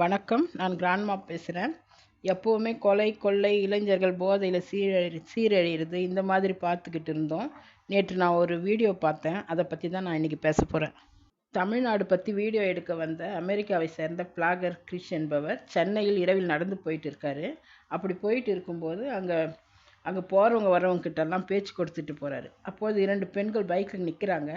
வணக்கம். நான் கிராண்ட்மா பேசுகிறேன் எப்போவுமே கொலை கொள்ளை இளைஞர்கள் போதையில் சீரழி சீரழிகிறது இந்த மாதிரி பார்த்துக்கிட்டு இருந்தோம். நேற்று நான் ஒரு வீடியோ பார்த்தேன். அதை பற்றி தான் நான் இன்றைக்கி பேச போகிறேன் தமிழ்நாடு பற்றி வீடியோ எடுக்க வந்த அமெரிக்காவை சேர்ந்த பிளாகர் கிரிஷ் என்பவர் சென்னையில் இரவில் நடந்து போயிட்டு இருக்காரு. அப்படி போயிட்டு இருக்கும்போது அங்கே அங்கே போகிறவங்க வரவங்க கிட்டலாம் பேச்சு கொடுத்துட்டு போகிறாரு அப்போது இரண்டு பெண்கள் பைக்கில் நிற்கிறாங்க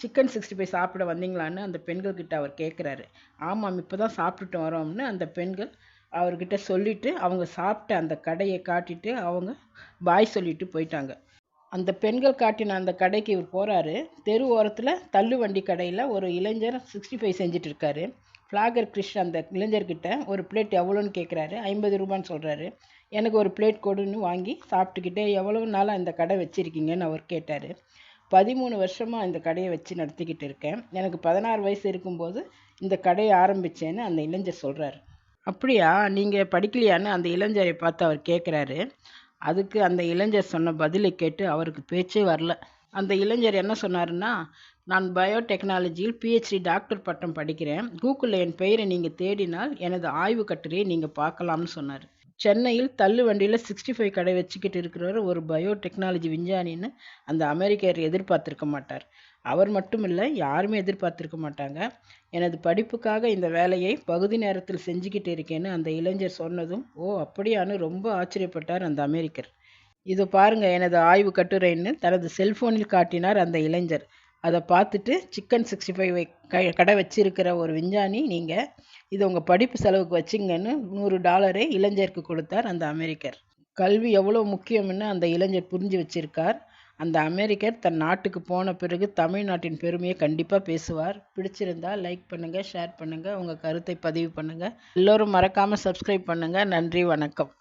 சிக்கன் சிக்ஸ்டி ஃபைவ் சாப்பிட வந்தீங்களான்னு அந்த பெண்கள் கிட்ட அவர் கேட்குறாரு ஆமாம் இப்போ தான் சாப்பிட்டுட்டு வரோம்னு அந்த பெண்கள் அவர்கிட்ட சொல்லிட்டு அவங்க சாப்பிட்ட அந்த கடையை காட்டிட்டு அவங்க பாய் சொல்லிட்டு போயிட்டாங்க. அந்த பெண்கள் காட்டின அந்த கடைக்கு இவர் போகிறாரு தெரு ஓரத்தில் தள்ளு வண்டி கடையில் ஒரு இளைஞர் சிக்ஸ்டி ஃபைவ் செஞ்சுட்டு இருக்காரு. ஃப்ளாகர் கிறிஷ் அந்த இளைஞர்கிட்ட ஒரு பிளேட் எவ்வளோன்னு கேட்குறாரு ஐம்பது ரூபான்னு சொல்கிறாரு எனக்கு ஒரு பிளேட் கொடுன்னு வாங்கி சாப்பிட்டுக்கிட்டே எவ்வளவு நாளாக இந்த கடை வச்சுருக்கீங்கன்னு அவர் கேட்டார். பதிமூணு வருஷமாக இந்த கடையை வச்சு நடத்திக்கிட்டு இருக்கேன். எனக்கு பதினாறு வயசு இருக்கும்போது இந்த கடையை ஆரம்பித்தேன்னு அந்த இளைஞர் சொல்கிறாரு அப்படியா? நீங்கள் படிக்கலையான்னு அந்த இளைஞரை பார்த்து அவர் கேட்குறாரு அதுக்கு அந்த இளைஞர் சொன்ன பதிலை கேட்டு அவருக்கு பேச்சே வரல. அந்த இளைஞர் என்ன சொன்னாருன்னா நான் பயோடெக்னாலஜியில் பிஹெச்டி டாக்டர் பட்டம் படிக்கிறேன். கூகுளில் என் பெயரை நீங்கள் தேடினால் எனது ஆய்வு கட்டுரையை நீங்கள் பார்க்கலாம்னு சொன்னார். சென்னையில் தள்ளு வண்டியில் சிக்ஸ்டி ஃபைவ் கடை வச்சுக்கிட்டு இருக்கிறவர் ஒரு பயோடெக்னாலஜி விஞ்ஞானின்னு அந்த அமெரிக்கர் எதிர்பார்த்துருக்க மாட்டார். அவர் மட்டும் இல்லை யாருமே எதிர்பார்த்துருக்க மாட்டாங்க. எனது படிப்புக்காக இந்த வேலையை பகுதி நேரத்தில் செஞ்சுக்கிட்டு இருக்கேன்னு அந்த இளைஞர் சொன்னதும் ஓ அப்படியான்னு ரொம்ப ஆச்சரியப்பட்டார் அந்த அமெரிக்கர். இது பாருங்க எனது ஆய்வு கட்டுரைன்னு தனது செல்போனில் காட்டினார் அந்த இளைஞர். அதை பார்த்துட்டு சிக்கன் சிக்ஸ்டி ஃபைவ் கடை வச்சிருக்கிற ஒரு விஞ்ஞானி நீங்கள் இதை உங்கள் படிப்பு செலவுக்கு வச்சிங்கன்னு நூறு டாலரை இளைஞருக்கு கொடுத்தார் அந்த அமெரிக்கர். கல்வி எவ்வளோ முக்கியம்னு அந்த இளைஞர் புரிஞ்சு வச்சிருக்கார். அந்த அமெரிக்கர் தன் நாட்டுக்கு போன பிறகு தமிழ்நாட்டின் பெருமையை கண்டிப்பாக பேசுவார். பிடிச்சிருந்தா லைக் பண்ணுங்கள் ஷேர் பண்ணுங்கள் உங்கள் கருத்தை பதிவு பண்ணுங்கள் எல்லோரும் மறக்காமல் சப்ஸ்கிரைப் பண்ணுங்கள் நன்றி வணக்கம்.